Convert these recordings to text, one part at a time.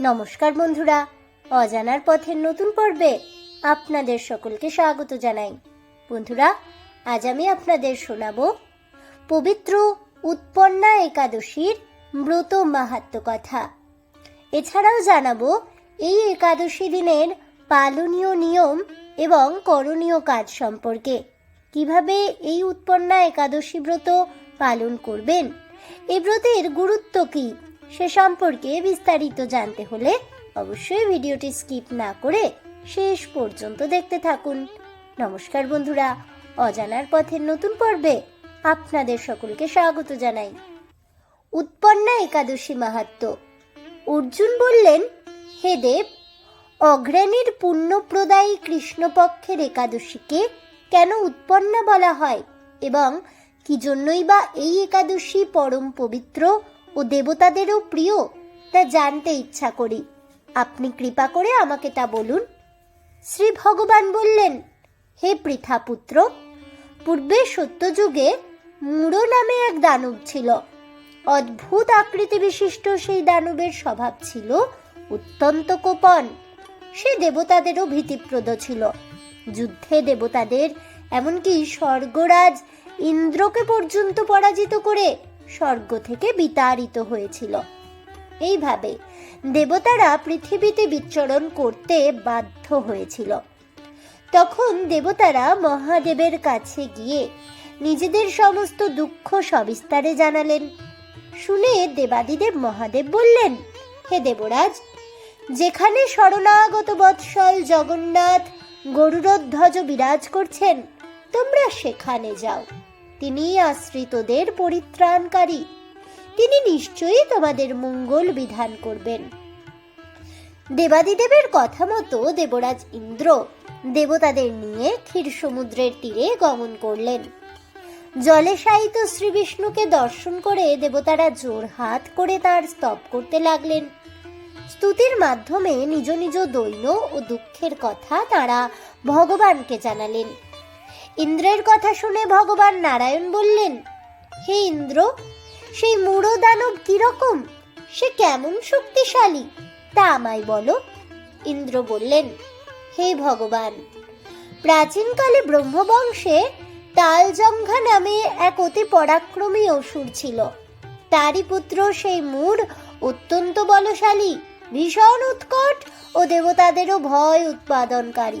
নমস্কার বন্ধুরা, অজানার পথের নতুন পর্বে আপনাদের সকলকে স্বাগত জানাই। বন্ধুরা, আজ আমি আপনাদের শোনাব পবিত্র উৎপন্না একাদশীর ব্রত মাহাত্ম কথা। এছাড়াও জানাব এই একাদশী দিনের পালনীয় নিয়ম এবং করণীয় কাজ সম্পর্কে। কীভাবে এই উৎপন্না একাদশী ব্রত পালন করবেন? এই ব্রতের গুরুত্ব কি? সে সম্পর্কে বিস্তারিত জানতে হলে অবশ্যই ভিডিওটি স্কিপ না করে শেষ পর্যন্ত দেখতে থাকুন। নমস্কার বন্ধুরা, অজানার পথের নতুন পর্বে আপনাদের সকলকে স্বাগত জানাই। উৎপন্না একাদশী মাহাত্ম। অর্জুন বললেন, হে দেব অগ্রাণীর পুণ্যপ্রদায়ী কৃষ্ণপক্ষের একাদশীকে কেন উৎপন্না বলা হয়? এবং কি জন্যই বা এই একাদশী পরম পবিত্র ও দেবতাদেরও প্রিয়, তা জানতে ইচ্ছা করি। আপনি কৃপা করে আমাকে তা বলুন। শ্রী ভগবান বললেন, হে পৃথাপুত্র, পূর্বে সত্যযুগে মূঢ় নামে এক দানব ছিল। অদ্ভুত আকৃতি বিশিষ্ট সেই দানবের স্বভাব ছিল অত্যন্ত কোপন। সে দেবতাদেরও ভীতিপ্রদ ছিল। যুদ্ধে দেবতাদের, এমনকি স্বর্গরাজ ইন্দ্রকে পর্যন্ত পরাজিত করে স্বর্গ থেকে বিতাড়িত হয়েছিল। এইভাবে দেবতারা পৃথিবীতে বিচরণ করতে বাধ্য হয়েছিল। তখন দেবতারা মহাদেবের কাছে গিয়ে নিজেদের সমস্ত দুঃখ সবিস্তারে জানালেন। শুনে দেবাদিদেব মহাদেব বললেন, হে দেবরাজ, যেখানে শরণাগত বৎসল জগন্নাথ গরুরধ্বজ বিরাজ করছেন, তোমরা সেখানে যাও। তিনি আশ্রিতদের পরিত্রাণকারী। তিনি নিশ্চয়ই তোমাদের মঙ্গল বিধান করবেন। দেবাদিদেবের কথা মতো দেবরাজ ইন্দ্র দেবতাদের নিয়ে ক্ষীর সমুদ্রের তীরে গমন করলেন। জলে শায়িত শ্রী বিষ্ণুকে দর্শন করে দেবতারা জোর হাত করে তার স্তব করতে লাগলেন। স্তুতির মাধ্যমে নিজ নিজ দৈন্য ও দুঃখের কথা তারা ভগবানকে জানালেন। ইন্দ্রের কথা শুনে ভগবান নারায়ণ বললেন, হে ইন্দ্র, সেই মূঢ় দানব কীরকম? সে কেমন শক্তিশালী? তা আমায় বলো। ইন্দ্র বললেন, হে ভগবান, প্রাচীনকালে ব্রহ্মবংশে তালজঙ্ঘা নামে এক অতি পরাক্রমী অসুর ছিল। তারই পুত্র সেই মূঢ় অত্যন্ত বলশালী, ভীষণ উৎকট ও দেবতাদেরও ভয় উৎপাদনকারী।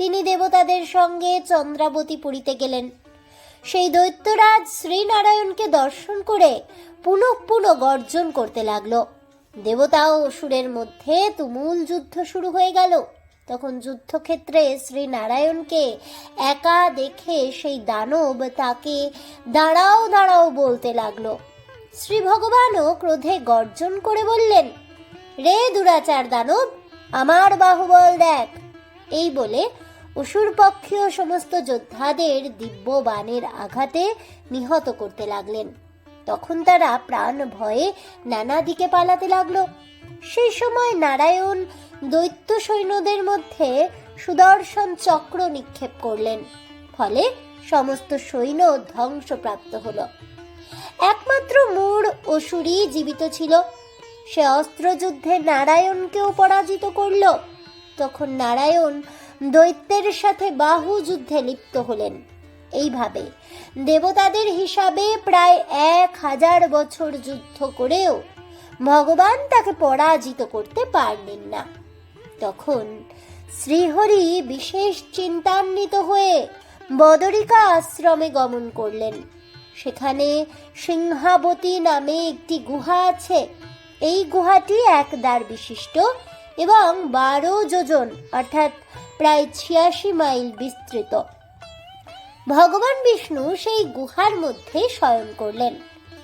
তিনি দেবতাদের সঙ্গে চন্দ্রাবতী পুরীতে গেলেন। সেই দৈত্যরাজ শ্রীনারায়ণকে দর্শন করে পুনঃ পুনঃ গর্জন করতে লাগল। দেবতা ও অসুরের মধ্যে তুমুল যুদ্ধ শুরু হয়ে গেল। তখন যুদ্ধক্ষেত্রে শ্রীনারায়ণকে একা দেখে সেই দানব তাকে দাঁড়াও দাঁড়াও বলতে লাগল। শ্রী ভগবানও ক্রোধে গর্জন করে বললেন, রে দুরাচার দানব, আমার বাহুবল দেখ। এই বলে অসুর পক্ষীয় সমস্ত যোদ্ধাদের দিব্য বাণের আঘাতে নিহত করতে লাগলেন। তখন তারা প্রাণ ভয়ে নানা দিকে পালাতে লাগল। সেই সময় নারায়ণ দৈত্য সৈন্যদের মধ্যে সুদর্শন চক্র নিক্ষেপ করলেন। ফলে সমস্ত সৈন্য ধ্বংসপ্রাপ্ত হলো। একমাত্র মূর অসুরই জীবিত ছিল। সে অস্ত্রযুদ্ধে নারায়ণকেও পরাজিত করল। তখন নারায়ণ দৈত্যের সাথে বাহু যুদ্ধে লিপ্ত হলেন। এইভাবে দেবতাদের হিসাবে প্রায় এক হাজার বছর যুদ্ধ করেও ভগবান তাকে পরাজিত করতে পারলেন না। তখন শ্রীহরি বিশেষ চিন্তান্বিত হয়ে বদরিকা আশ্রমে গমন করলেন। সেখানে সিংহাবতী নামে একটি গুহা আছে। এই গুহাটি এক দ্বার বিশিষ্ট এবং বারো যোজন, অর্থাৎ প্রায় ছিয়াশি মাইল বিস্তৃত। ভগবান বিষ্ণু সেই গুহার মধ্যে শয়ন করলেন।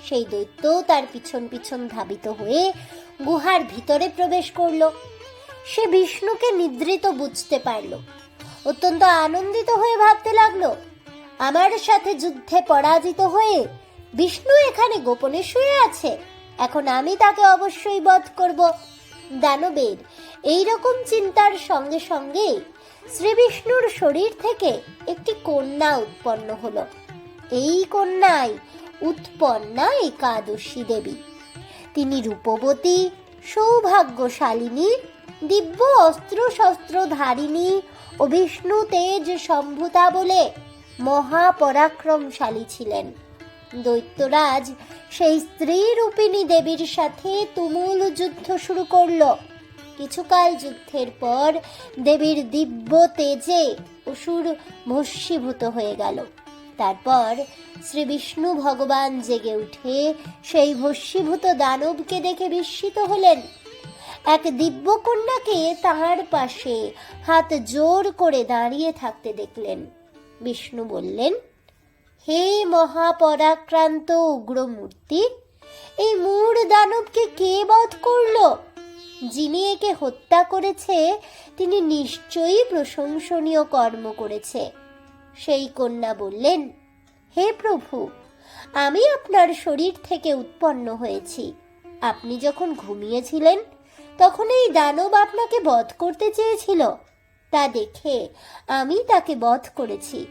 সেই দৈত্য তার পিছন পিছন ধাবিত হয়ে গুহার ভিতরে প্রবেশ করল। সে বিষ্ণুকে নিদ্রিত বুঝতে পারল। অত্যন্ত আনন্দিত হয়ে ভাবতে লাগল, আমার সাথে যুদ্ধে পরাজিত হয়ে বিষ্ণু এখানে গোপনে শুয়ে আছে। এখন আমি তাকে অবশ্যই বধ করব। দানবের এই রকম চিন্তার সঙ্গে সঙ্গে শ্রী বিষ্ণুর শরীর থেকে একটি কন্যা উৎপন্ন হলো। এই কন্যাই উৎপন্না একাদশী দেবী। তিনি রূপবতী, সৌভাগ্যশালিনী, দিব্য অস্ত্র শস্ত্র ধারিণী ও বিষ্ণু তেজ সম্ভুতা বলে মহাপরাক্রমশালী ছিলেন। দৈত্যরাজ সেই স্ত্রী রূপিণী দেবীর সাথে তুমুল যুদ্ধ শুরু করল। কিছুকাল যুদ্ধের পর দেবীর দিব্য তেজে অসুর ভস্মীভূত হয়ে গেল। তারপর শ্রী বিষ্ণু ভগবান জেগে উঠে সেই ভস্মীভূত দানবকে দেখে বিস্মিত হলেন। এক দিব্য কন্যাকে তাহার পাশে হাত জোর করে দাঁড়িয়ে থাকতে দেখলেন। বিষ্ণু বললেন, হে মহাপরাক্রান্ত উগ্রমূর্তি, এই মূর দানবকে কে বধ করল? যিনি একে হত্যা করেছে, তিনি নিশ্চয়ই প্রশংসনীয় কর্ম করেছে। সেই কন্যা বললেন, হে প্রভু, আমি আপনার শরীর থেকে উৎপন্ন হয়েছি। আপনি যখন ঘুমিয়েছিলেন, তখন এই দানব আপনাকে বধ করতে চেয়েছিল। তা দেখে আমি তাকে বধ করেছি।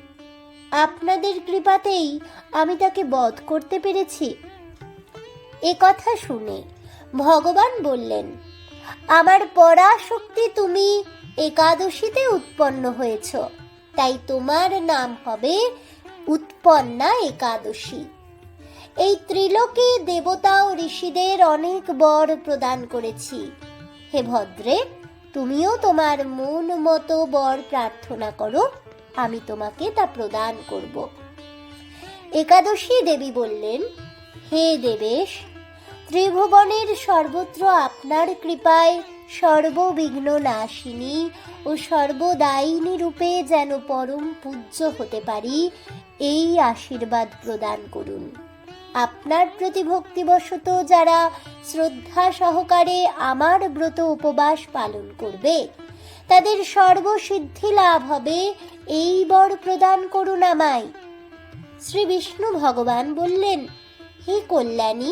আপনাদের কৃপাতেই আমি তাকে বধ করতে পেরেছি। এ কথা শুনে ভগবান বললেন আমার পরাশক্তি তুমি একাদশীতে উৎপন্ন হয়েছ। তাই তোমার নাম হবে উৎপন্না একাদশী। এই ত্রিলোকে দেবতা ও ঋষিদের অনেক বর প্রদান করেছি। হে ভদ্রে, তুমিও তোমার মন মতো বর প্রার্থনা করো, আমি তোমাকে তা প্রদান করব। একাদশী দেবী বললেন, হে দেবেশ ত্রিভুবনের সর্বত্র আপনার কৃপায় সর্ববিঘ্ন নাশিনী ও সর্বদায়িনী রূপে যেন পরম পূজ্য হতে পারি, এই আশীর্বাদ প্রদান করুন। আপনার প্রতি ভক্তিবশত যারা শ্রদ্ধা সহকারে আমার ব্রত উপবাস পালন করবে, তাদের সর্বসিদ্ধি লাভ হবে, এই বর প্রদান করুন আমায়। শ্রী বিষ্ণু ভগবান বললেন, হে কল্যাণী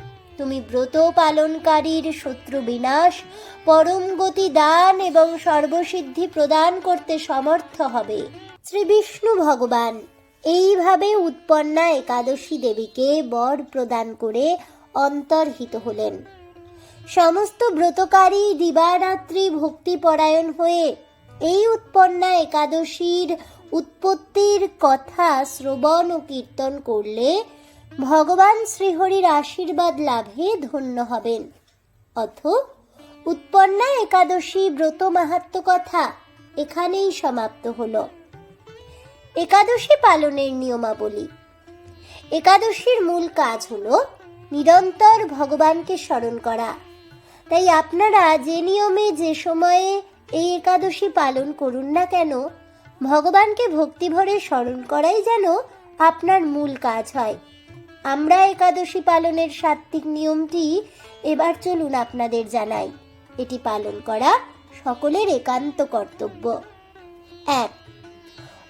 তুমি ব্রত পালনকারীর শত্রু বিনাশ, পরম গতি দান এবং সর্বসিদ্ধি প্রদান করতে সমর্থ হবে। শ্রী বিষ্ণু ভগবান, এইভাবে উৎপন্না একাদশী দেবীকে বর প্রদান করে অন্তর্হিত হলেন। সমস্ত ব্রতকারী দিবারাত্রি ভক্তিপরায়ণ হয়ে এই উৎপন্না একাদশীর উৎপত্তির কথা শ্রবণ ও কীর্তন করলে ভগবান শ্রীহরির আশীর্বাদ লাভে ধন্য হবেন। অথ, উৎপন্না একাদশী ব্রত মাহাত্ম কথা এখানেই সমাপ্ত হল। একাদশী পালনের নিয়মাবলী। একাদশীর মূল কাজ হল নিরন্তর ভগবানকে স্মরণ করা। তাই আপনারা যে নিয়মে, যে সময়ে এই একাদশী পালন করুন না কেন, ভগবানকে ভক্তিভরে স্মরণ করাই যেন আপনার মূল কাজ হয়। আমরা একাদশী পালনের সাত্বিক নিয়মটি এবার চলুন আপনাদের জানাই। এটি পালন করা সকলের একান্ত কর্তব্য। এক,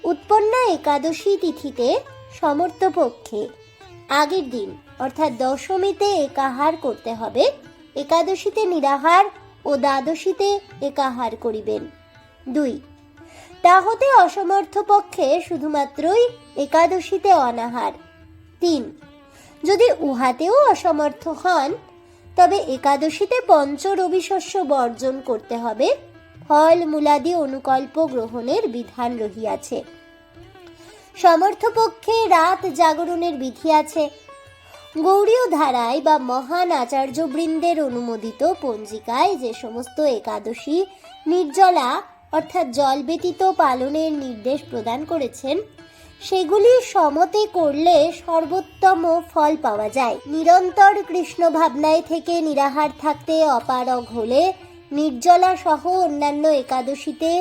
উৎপন্না একাদশী তিথিতে সমর্থপক্ষে আগের দিন, অর্থাৎ দশমীতে একাহার করতে হবে। একাদশীতে নিরাহার ও দ্বাদশীতে একাহার করিবেন। দুই, তা হতে অসমর্থ পক্ষে শুধুমাত্রই একাদশীতে অনাহার। তিন যদি উহাতেও অসমর্থ হন, তবে একাদশীতে পঞ্চ রবিশস্য বর্জন করতে হবে। ফল মূলাদি অনুকল্প গ্রহণের বিধান রহিয়াছে। সমর্থপক্ষে রাত জাগরণের বিধি আছে। গৌরীয় ধারায় বা মহান আচার্যবৃন্দের অনুমোদিত পঞ্জিকায় যে সমস্ত একাদশী নির্জলা অর্থাৎ জল ব্যতীত পালনের নির্দেশ প্রদান করেছেন সেগুলি সমতে করলে সর্বোত্তম ফল পাওয়া যায়। নিরন্তর কৃষ্ণ ভাবনায় থেকে নিরাহার থাকতে অপারগ হলে নির্জলা সহ অন্যান্য একাদশীতে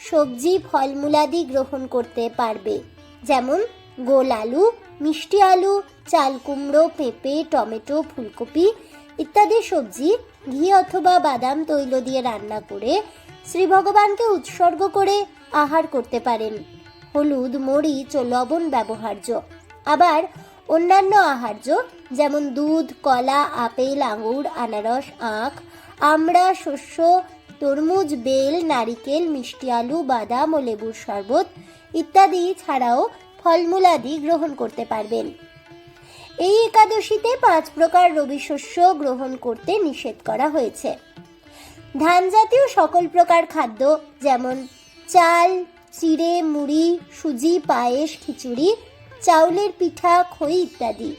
সবজি, ফলমূলাদি গ্রহণ করতে পারবে। যেমন গোল আলু, মিষ্টি আলু, চাল কুমড়ো, পেঁপে, টমেটো, ফুলকপি ইত্যাদি সবজি, ঘি অথবা বাদাম তৈল দিয়ে রান্না করে শ্রী ভগবানকে উৎসর্গ করে আহার করতে পারেন। হলুদ, মরিচ ও লবণ ব্যবহার্য। আবার অন্যান্য আহার্য যেমন দুধ, কলা, আপেল, আঙুর, আনারস, আখ, আমড়া, শস্য, তরমুজ, বেল, নারিকেল, মিষ্টি আলু, বাদাম ও লেবুর শরবত ইত্যাদি ছাড়াও ফলমূলাদি গ্রহণ করতে পারবেন। এই একাদশীতে পাঁচ প্রকার রবি শস্য গ্রহণ করতে নিষেধ করা হয়েছে। ধান জাতীয় সকল প্রকার খাদ্য যেমন চাল চিড়ে, মুড়ি, সুজি, পায়েস, খিচুড়ি, চাউলের পিঠা, খই ইত্যাদি।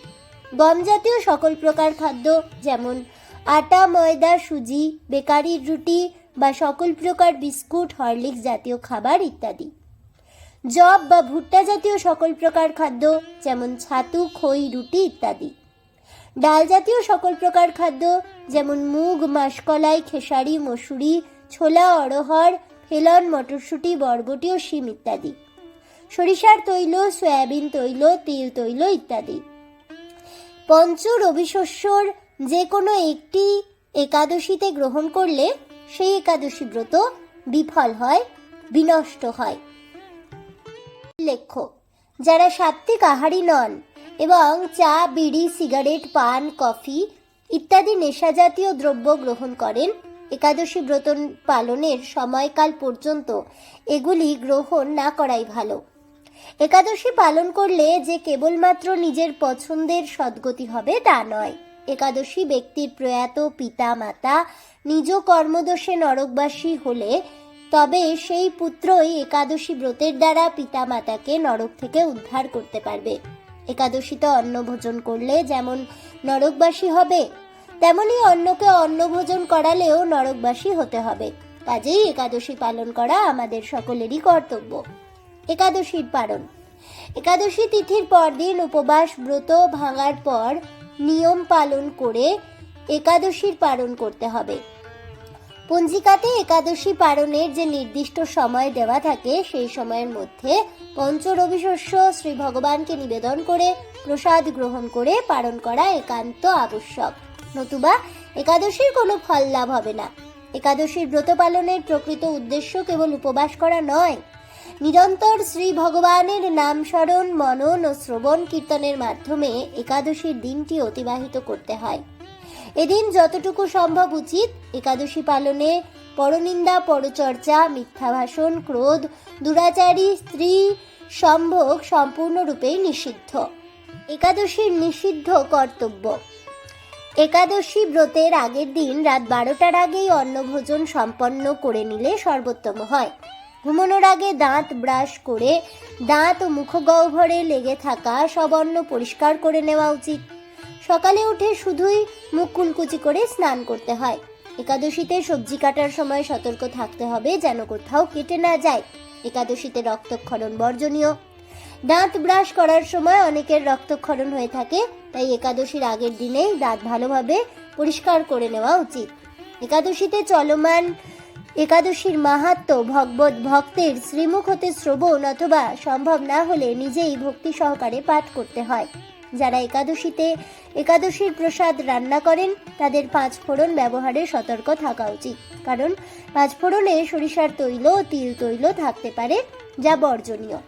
গম জাতীয় সকল প্রকার খাদ্য যেমন আটা, ময়দা, সুজি, বেকারির রুটি বা সকল প্রকার বিস্কুট, হরলিক্স জাতীয় খাবার ইত্যাদি। জব বা ভুট্টা জাতীয় সকল প্রকার খাদ্য যেমন ছাতু, খই, রুটি ইত্যাদি। ডাল জাতীয় সকল প্রকার খাদ্য যেমন মুগ, মাসকলাই, খেসারি, মসুরি, ছোলা, অড়হর ফেলন মটরশুঁটি, বরবটি ও শিম ইত্যাদি। সরিষার তৈল, সয়াবিন তৈল, তিল তৈল ইত্যাদি। পঞ্চ রবি শস্যর যে কোনো একটি একাদশীতে গ্রহণ করলে সেই একাদশী ব্রত বিফল হয়, বিনষ্ট হয়। উল্লেখ্য, যারা সাত্ত্বিক আহারী নন এবং চা, বিড়ি, সিগারেট, পান, কফি ইত্যাদি নেশাজাতীয় দ্রব্য গ্রহণ করেন একাদশী ব্রত পালনের সময়কাল পর্যন্ত এগুলি গ্রহণ না করাই ভালো। একাদশী পালন করলে যে কেবলমাত্র নিজের পছন্দের সদ্গতি হবে তা নয়। একাদশী ব্যক্তির প্রয়াত পিতা মাতা নিজ কর্মদোষে নরকবাসী হলে তবে সেই পুত্রই একাদশী ব্রতের দ্বারা পিতা মাতাকে নরক থেকে উদ্ধার করতে পারবে। একাদশীতে অন্ন ভোজন করলে যেমন নরকবাসী হবে তেমনি অন্যকে অন্ন ভোজন করালেও নরকবাসী হতে হবে। কাজেই একাদশী পালন করা আমাদের সকলেরই কর্তব্য। একাদশীর পালন। একাদশী তিথির পরদিন উপবাস ব্রত ভাঙার পর নিয়ম পালন করে একাদশীর পালন করতে হবে। পঞ্জিকাতে একাদশী পালনের যে নির্দিষ্ট সময় দেওয়া থাকে, সেই সময়ের মধ্যে পঞ্চ রবি শস্য শ্রী ভগবানকে নিবেদন করে প্রসাদ গ্রহণ করে পালন করা একান্ত আবশ্যক। নতুবা একাদশীর কোনো ফল লাভ হবে না। একাদশীর ব্রত পালনের প্রকৃত উদ্দেশ্য কেবল উপবাস করা নয়। নিরন্তর শ্রী ভগবানের নাম স্মরণ, মনন ও শ্রবণ কীর্তনের মাধ্যমে একাদশীর দিনটি অতিবাহিত করতে হয়। এদিন যতটুকু সম্ভব উচিত একাদশী পালনে পরনিন্দা, পরচর্চা মিথ্যা ভাষণ ক্রোধ, দুরাচারী, স্ত্রী, সম্ভোগ সম্পূর্ণরূপেই নিষিদ্ধ। একাদশীর নিষিদ্ধ কর্তব্য। একাদশী ব্রতের আগের দিন রাত বারোটার আগেই অন্নভোজন সম্পন্ন করে নিলে সর্বোত্তম হয়। ঘুমানোর আগে দাঁত ব্রাশ করে, দাঁত ও মুখগহ্বরে লেগে থাকা সব অন্ন পরিষ্কার করে নেওয়া উচিত। সকালে উঠে শুধুই মুখ কুলকুচি করে স্নান করতে হয়। একাদশীতে সবজি কাটার সময় সতর্ক থাকতে হবে যেন কোথাও কেটে না যায়। একাদশীতে রক্তক্ষরণ বর্জনীয়। দাঁত ব্রাশ করার সময় অনেকের রক্তক্ষরণ হয়ে থাকে, তাই একাদশীর আগের দিনেই দাঁত ভালোভাবে পরিষ্কার করে নেওয়া উচিত। একাদশীতে চলমান একাদশীর মাহাত্ম ভগবত ভক্তের শ্রীমুখ হতে শ্রবণ অথবা সম্ভব না হলে নিজেই ভক্তি সহকারে পাঠ করতে হয়। যারা একাদশীতে একাদশীর প্রসাদ রান্না করেন, তাদের পাঁচ ফোড়ন ব্যবহারে সতর্ক থাকা উচিত। কারণ পাঁচ ফোড়নে সরিষার তৈল ও তিল তৈল থাকতে পারে, যা বর্জনীয়।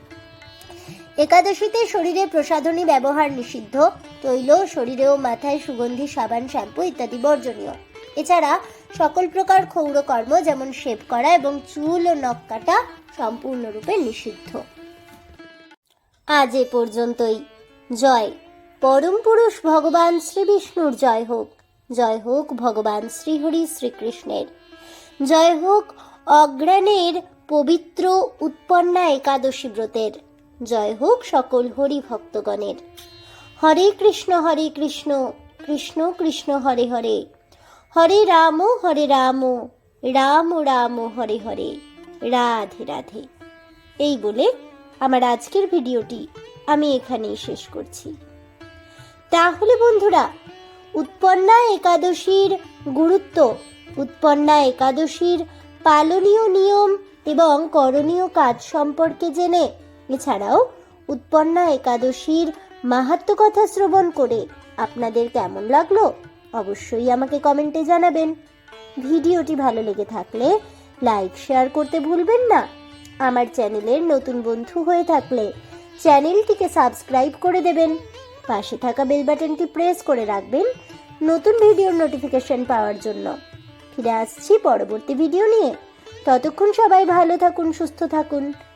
একাদশীতে শরীরে প্রসাধনী ব্যবহার নিষিদ্ধ তৈল শরীরে ও মাথায় সুগন্ধি, সাবান, শ্যাম্পু ইত্যাদি বর্জনীয়। এছাড়া সকল প্রকার ক্ষৌরকর্ম যেমন শেভ করা এবং চুল ও নখ কাটা সম্পূর্ণরূপে নিষিদ্ধ। আজ এ পর্যন্তই। জয়। পরম পুরুষ ভগবান শ্রী বিষ্ণুর জয় হোক। জয় হোক ভগবান শ্রীহরি শ্রীকৃষ্ণের। জয় হোক অগ্রাণের পবিত্র উৎপন্না একাদশী ব্রতের। জয় হোক সকল হরি ভক্তগণের হরে কৃষ্ণ হরে কৃষ্ণ কৃষ্ণ কৃষ্ণ, হরে হরে। হরে রাম হরে রাম রাম রাম, হরে হরে। রাধে রাধে। এই বলে আমার আজকের ভিডিওটি আমি এখানেই শেষ করছি। তাহলে বন্ধুরা, উৎপন্না একাদশীর গুরুত্ব, উৎপন্না একাদশীর পালনীয় নিয়ম এবং করণীয় কাজ সম্পর্কে জেনে এছাড়াও উৎপন্না একাদশীর মাহাত্ম কথা শ্রবণ করে আপনাদের কেমন লাগল অবশ্যই আমাকে কমেন্টে জানাবেন। ভিডিওটি ভালো লেগে থাকলে লাইক, শেয়ার করতে ভুলবেন না। আমার চ্যানেলের নতুন বন্ধু হয়ে থাকলে চ্যানেলটিকে সাবস্ক্রাইব করে দেবেন। পাশে থাকা বেল বাটনটি প্রেস করে রাখবেন নতুন ভিডিওর নোটিফিকেশন পাওয়ার জন্য। ফিরে আসছি পরবর্তী ভিডিও নিয়ে। ততক্ষণ সবাই ভালো থাকুন, সুস্থ থাকুন।